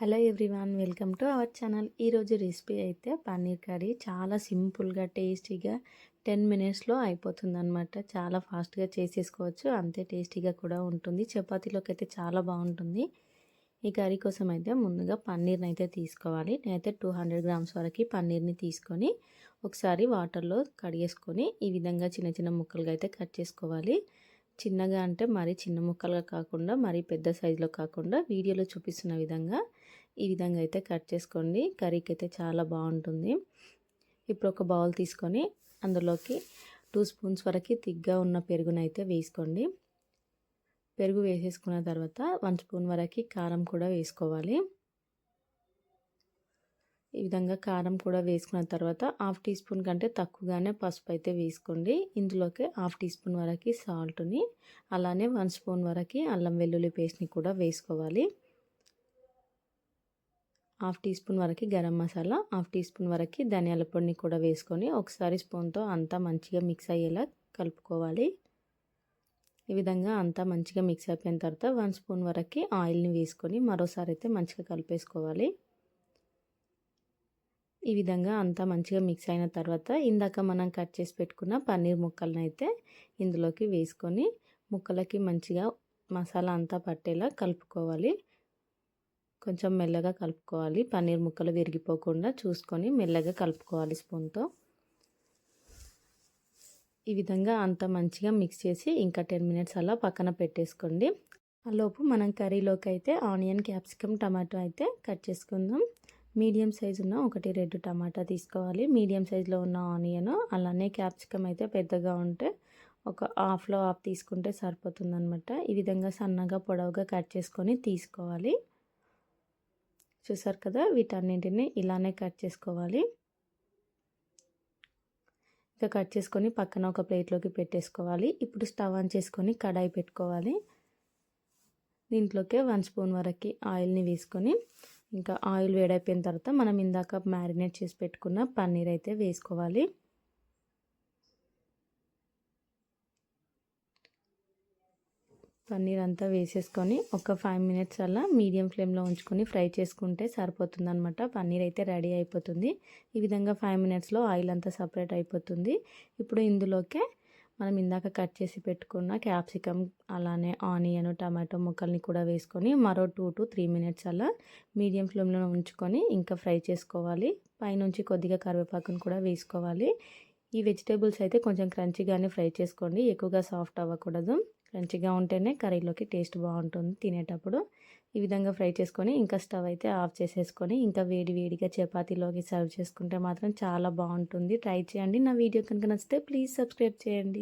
Hello everyone welcome to our channel. ఈరోజు recipe అయితే paneer curry. చాలా సింపుల్గా టేస్టీగా టెన్ మినిట్స్లో అయిపోతుంది అనమాట చాలా ఫాస్ట్గా చేసేసుకోవచ్చు. అంతే టేస్టీగా కూడా ఉంటుంది. చపాతీలోకి అయితే చాలా బాగుంటుంది. ఈ కర్రీ కోసం అయితే ముందుగా పన్నీర్ని అయితే తీసుకోవాలి. నేనైతే టూ హండ్రెడ్ గ్రామ్స్ వరకు పన్నీర్ని తీసుకొని ఒకసారి వాటర్లో కడిగేసుకొని ఈ విధంగా చిన్న చిన్న ముక్కలుగా అయితే కట్ చేసుకోవాలి. చిన్నగా అంటే మరీ చిన్న ముక్కలుగా కాకుండా మరీ పెద్ద సైజులో కాకుండా వీడియోలో చూపిస్తున్న విధంగా ఈ విధంగా అయితే కట్ చేసుకోండి. కర్రీకి అయితే చాలా బాగుంటుంది. ఇప్పుడు ఒక బౌల్ తీసుకొని అందులోకి టూ స్పూన్స్ వరకు తిగ్గా ఉన్న పెరుగునైతే వేసుకోండి. పెరుగు వేసేసుకున్న తర్వాత వన్ స్పూన్ వరకు కారం కూడా వేసుకోవాలి. ఈ విధంగా కారం కూడా వేసుకున్న తర్వాత హాఫ్ టీ స్పూన్ కంటే తక్కువగానే పసుపు అయితే వేసుకోండి. ఇందులోకి హాఫ్ టీ స్పూన్ వరకు సాల్ట్ని అలానే వన్ స్పూన్ వరకు అల్లం వెల్లుల్లి పేస్ట్ని కూడా వేసుకోవాలి. హాఫ్ టీ స్పూన్ వరకు garam masala half teaspoon వరకు ధనియాల పొడిని కూడా వేసుకొని ఒకసారి స్పూన్తో అంతా మంచిగా మిక్స్ అయ్యేలా కలుపుకోవాలి. ఈ విధంగా అంతా మంచిగా మిక్స్ అయిపోయిన తర్వాత వన్ స్పూన్ వరకు ఆయిల్ని వేసుకొని మరోసారి అయితే మంచిగా కలిపేసుకోవాలి. ఈ విధంగా అంతా మంచిగా మిక్స్ అయిన తర్వాత ఇందాక మనం కట్ చేసి పెట్టుకున్న పన్నీర్ ముక్కలను అయితే ఇందులోకి వేసుకొని ముక్కలకి మంచిగా మసాలా అంతా పట్టేలా కలుపుకోవాలి. కొంచెం మెల్లగా కలుపుకోవాలి. పన్నీర్ ముక్కలు విరిగిపోకుండా చూసుకొని మెల్లగా కలుపుకోవాలి స్పూన్తో. ఈ విధంగా అంత మంచిగా మిక్స్ చేసి ఇంకా టెన్ మినిట్స్ అలా పక్కన పెట్టేసుకోండి. లోపు మనం కర్రీలోకి అయితే ఆనియన్ క్యాప్సికమ్ టమాటో అయితే కట్ చేసుకుందాం. మీడియం సైజు ఉన్న ఒకటి రెడ్ టమాటా తీసుకోవాలి. మీడియం సైజులో ఉన్న ఆనియన్ అలానే క్యాప్సికమ్ అయితే పెద్దగా ఉంటే ఒక హాఫ్లో హాఫ్ తీసుకుంటే సరిపోతుందనమాట ఈ విధంగా సన్నగా పొడవుగా కట్ చేసుకొని తీసుకోవాలి. చూసారు కదా? వీటన్నింటిని ఇలానే కట్ చేసుకోవాలి. ఇంకా కట్ చేసుకొని పక్కన ఒక ప్లేట్లోకి పెట్టేసుకోవాలి. ఇప్పుడు స్టవ్ ఆన్ చేసుకొని కడాయి పెట్టుకోవాలి. దీంట్లోకే వన్ స్పూన్ వరకు ఆయిల్ని వేసుకొని ఇంకా ఆయిల్ వేడైపోయిన తర్వాత మనం ఇందాక మ్యారినేట్ చేసి పెట్టుకున్న పన్నీర్ అయితే వేసుకోవాలి. పన్నీర్ అంతా వేసేసుకొని ఒక ఫైవ్ మినిట్స్ అలా మీడియం ఫ్లేమ్లో ఉంచుకొని ఫ్రై చేసుకుంటే సరిపోతుంది అనమాట పన్నీర్ అయితే రెడీ అయిపోతుంది. ఈ విధంగా ఫైవ్ మినిట్స్లో ఆయిల్ అంతా సపరేట్ అయిపోతుంది. ఇప్పుడు ఇందులోకే మనం ఇందాక కట్ చేసి పెట్టుకున్న క్యాప్సికమ్ అలానే ఆనియన్ టమాటో ముక్కల్ని కూడా వేసుకొని మరో టూ టు త్రీ మినిట్స్ అలా మీడియం ఫ్లేమ్లో ఉంచుకొని ఇంకా ఫ్రై చేసుకోవాలి. పైనుంచి కొద్దిగా కరివేపాకును కూడా వేసుకోవాలి. ఈ వెజిటేబుల్స్ అయితే కొంచెం క్రంచీగానే ఫ్రై చేసుకోండి. ఎక్కువగా సాఫ్ట్ అవ్వకూడదు. క్రంచిగా ఉంటేనే కర్రీలోకి టేస్ట్ బాగుంటుంది తినేటప్పుడు. ఈ విధంగా ఫ్రై చేసుకొని ఇంకా స్టవ్ అయితే ఆఫ్ చేసేసుకొని ఇంకా వేడి వేడిగా చపాతీలోకి సర్వ్ చేసుకుంటే మాత్రం చాలా బాగుంటుంది. ట్రై చేయండి. నా వీడియో కనుక నచ్చితే ప్లీజ్ సబ్స్క్రైబ్ చేయండి.